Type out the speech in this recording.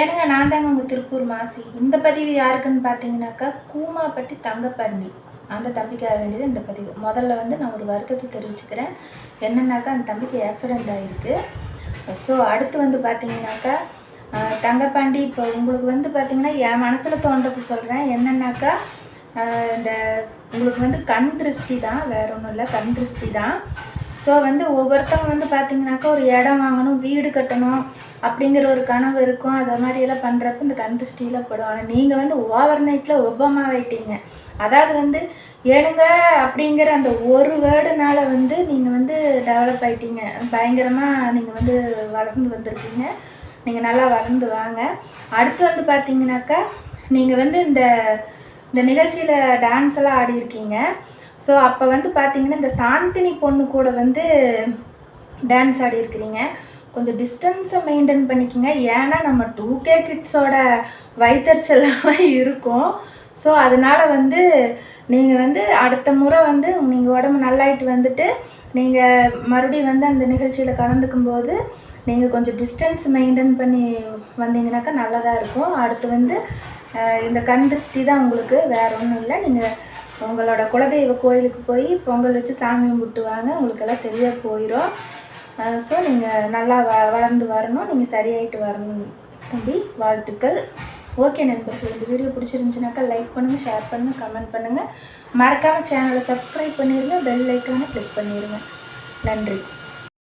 ஏனுங்க நான் தாங்க உங்கள் திருப்பூர் மாசி. இந்த பதிவு யாருக்குன்னு பார்த்தீங்கன்னாக்கா கூமாப்பட்டி தங்கப்பண்டி அந்த தம்பிக்காக வேண்டியது இந்த பதிவு. முதல்ல வந்து நான் ஒரு வருத்தத்தை தெரிவிச்சுக்கிறேன். என்னன்னாக்கா அந்த தம்பிக்கு ஆக்சிடெண்ட் ஆகிருக்கு ஸோ அடுத்து வந்து பார்த்தீங்கன்னாக்கா தங்கப்பாண்டி இப்போ உங்களுக்கு வந்து பார்த்தீங்கன்னா என் மனசில் தோன்றது சொல்கிறேன் என்னென்னாக்கா இந்த உங்களுக்கு வந்து கண் திருஷ்டி தான் வேற ஒன்றும் இல்லை. கண் திருஷ்டி தான். ஸோ வந்து ஒவ்வொருத்தவங்க வந்து பார்த்தீங்கன்னாக்கா ஒரு இடம் வாங்கணும் வீடு கட்டணும் அப்படிங்கிற ஒரு கனவு இருக்கும். அதை மாதிரியெல்லாம் பண்ணுறப்ப இந்த கண் திருஷ்டியில் படும். ஆனால் நீங்கள் வந்து ஓவர் நைட்டில் ஒப்பமாயிட்டீங்க அதாவது வந்து ஏனுங்க அப்படிங்கிற அந்த ஒரு வேர்டுனால வந்து நீங்கள் வந்து டெவலப் ஆகிட்டீங்க பயங்கரமாக நீங்கள் வந்து வளர்ந்து வந்திருக்கீங்க. நீங்கள் நல்லா வளர்ந்து வாங்க. அடுத்து வந்து பார்த்தீங்கன்னாக்கா நீங்கள் வந்து இந்த இந்த நிகழ்ச்சியில் டான்ஸ் எல்லாம் ஆடி இருக்கீங்க. ஸோ அப்போ வந்து பார்த்தீங்கன்னா இந்த சாந்தினி பொண்ணு கூட வந்து டான்ஸ் ஆடி இருக்கிறீங்க. கொஞ்சம் டிஸ்டன்ஸை மெயின்டைன் பண்ணிக்கோங்க. ஏன்னா நம்ம டூ கே கிட்ஸோட வயிற்றுச்சலாம் இருக்கும். ஸோ அதனால் வந்து நீங்கள் வந்து அடுத்த முறை வந்து நீங்கள் உடம்பு நல்லாயிட்டு வந்துட்டு நீங்கள் மறுபடியும் வந்து அந்த நிகழ்ச்சியில் கலந்துக்கும் போது நீங்கள் கொஞ்சம் டிஸ்டன்ஸ் மெயின்டைன் பண்ணி வந்தீங்கன்னாக்கா நல்லதாக இருக்கும். அடுத்து வந்து இந்த கண் திருஷ்டி தான் உங்களுக்கு வேறு ஒன்றும் இல்லை. நீங்கள் உங்களோட குலதெய்வ கோயிலுக்கு போய் பொங்கல் வச்சு சாமி கும்பிட்டுவாங்க உங்களுக்கெல்லாம் சரியாக போயிடும் ஸோ நீங்கள் நல்லா வ வளர்ந்து வரணும். நீங்கள் சரியாயிட்டு வரணும் தம்பி. வாழ்த்துக்கள். ஓகே நண்பர்கள் இந்த வீடியோ பிடிச்சிருந்துச்சுனாக்கா லைக் பண்ணுங்கள் ஷேர் பண்ணுங்கள் கமெண்ட் பண்ணுங்கள் மறக்காமல் சேனலை சப்ஸ்கிரைப் பண்ணிடுங்க பெல் ஐக்கானை கிளிக் பண்ணிடுங்க நன்றி.